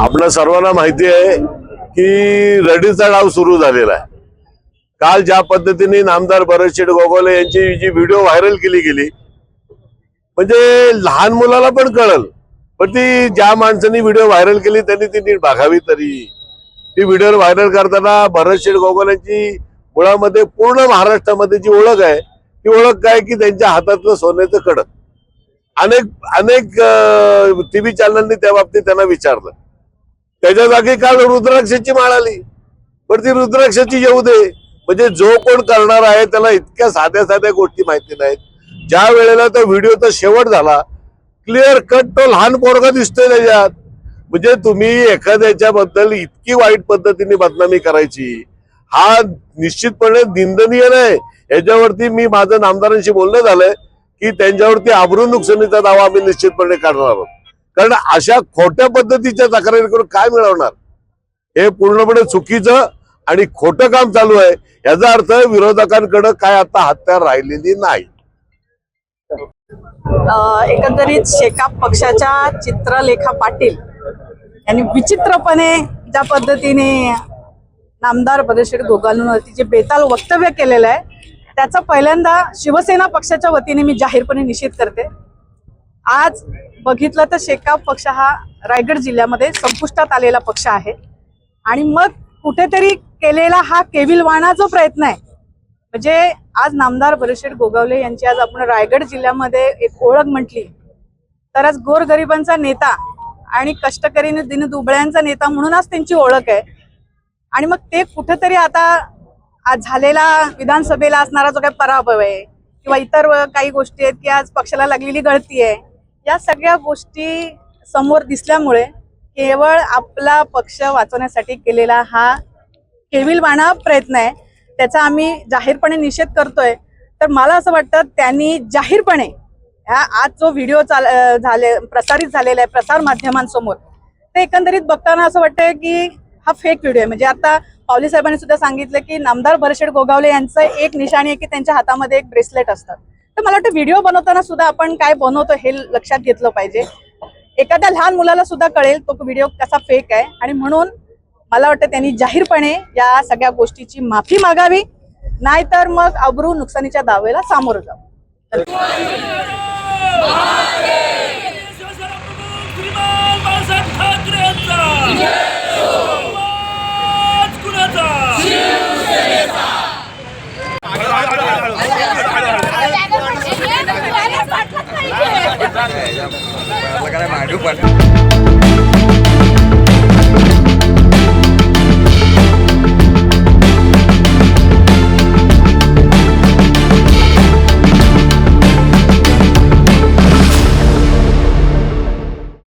आपल्या सर्वांना माहिती आहे की रडीचा डाव सुरू झालेला आहे. काल ज्या पद्धतीने नामदार भरतशेठ गोगोले यांची जी व्हिडिओ व्हायरल केली गेली म्हणजे लहान मुलाला पण कळल पण ती ज्या माणसाने व्हिडिओ व्हायरल केली त्यांनी ती नीट बघावी तरी. ती व्हिडिओ व्हायरल करताना भरतशेठ गोगोलेंची मुळामध्ये पूर्ण महाराष्ट्रामध्ये जी ओळख आहे ती ओळख काय की त्यांच्या हातातलं सोन्याचं कडक. अनेक अनेक टीव्ही चॅनलनी त्या बाबतीत त्यांना विचारलं. त्याच्या जागी काल रुद्राक्षाची माळ आली. पण ती रुद्राक्षाची येऊ दे. म्हणजे जो कोण करणार आहे त्याला इतक्या साध्या साध्या गोष्टी माहिती नाहीत. ज्या वेळेला तो व्हिडिओचा शेवट झाला क्लिअर कट तो लहान पोरगा दिसतोय त्याच्यात. म्हणजे तुम्ही एखाद्याच्या बद्दल इतकी वाईट पद्धतीने बदनामी करायची. हा निश्चितपणे निंदनीय नाही. याच्यावरती मी माझं नामदारांशी बोलणं झालंय की त्यांच्यावरती आबरू नुकसानीचा दावा आम्ही निश्चितपणे करणार आहोत. कारण अशा खोट्या पद्धतीच्या तक्रारी करून काय मिळवणार? हे पूर्णपणे चुकीचं आणि खोटं काम चालू आहे. याचा अर्थ विरोधकांकडे काय आता हत्यार राहिलेली नाही. एकंदरीत शेकाप पक्षाच्या चित्रलेखा पाटील यांनी विचित्रपणे ज्या पद्धतीने नामदार बरेशेठ गोगालूंवरती जे बेताल वक्तव्य केलेलं आहे त्याचा पहिल्यांदा शिवसेना पक्षाच्या वतीने मी जाहीरपणे निषेध करते. आज बघितलं तर शेकाप पक्ष हा रायगड जिल्ह्यामध्ये संपुष्टात आलेला पक्ष आहे. आणि मग कुठेतरी केलेला हा केविलवाणा जो प्रयत्न आहे म्हणजे आज नामदार बरेशेठ गोगावले यांची आज आपण रायगड जिल्ह्यामध्ये एक ओळख म्हटली तर आज गोरगरिबांचा नेता आणि कष्टकरीने दिन दुबळ्यांचा नेता म्हणून आज त्यांची ओळख आहे. आणि मग ते कुठेतरी आता आज झालेला विधानसभेला असणारा जो काही पराभव आहे किंवा इतर काही गोष्टी आहेत की आज पक्षाला लागलेली गळती आहे या सगळ्या गोष्टी समोर दिसल्यामुळे केवळ आपला पक्ष वाचवण्यासाठी केलेला हा केविलवाणा प्रयत्न आहे. त्याचा आम्ही जाहीरपणे निषेध करतोय. तर मला असं वाटतं त्यांनी जाहीरपणे हा आज जो व्हिडिओ चाल झाले प्रसारित झालेला आहे प्रसार माध्यमांसमोर ते एकंदरीत बघताना असं वाटतंय की हा फेक व्हिडिओ आहे. म्हणजे आता पावली साहेबांनी सुद्धा सांगितलं की नामदार भरशेड गोगावले यांचं एक निशाणी आहे की त्यांच्या हातामध्ये एक ब्रेसलेट असतात तर मला वाटतं व्हिडिओ बनवताना सुद्धा आपण काय बनवतो हे लक्षात घेतलं पाहिजे. एखाद्या लहान मुलाला सुद्धा कळेल तो व्हिडिओ कसा फेक आहे. आणि म्हणून मला वाटतं त्यांनी जाहीरपणे या सगळ्या गोष्टीची माफी मागावी. नाहीतर मग अब्रू नुकसानीच्या दावेला सामोरं जावं. मला काय मांडू पण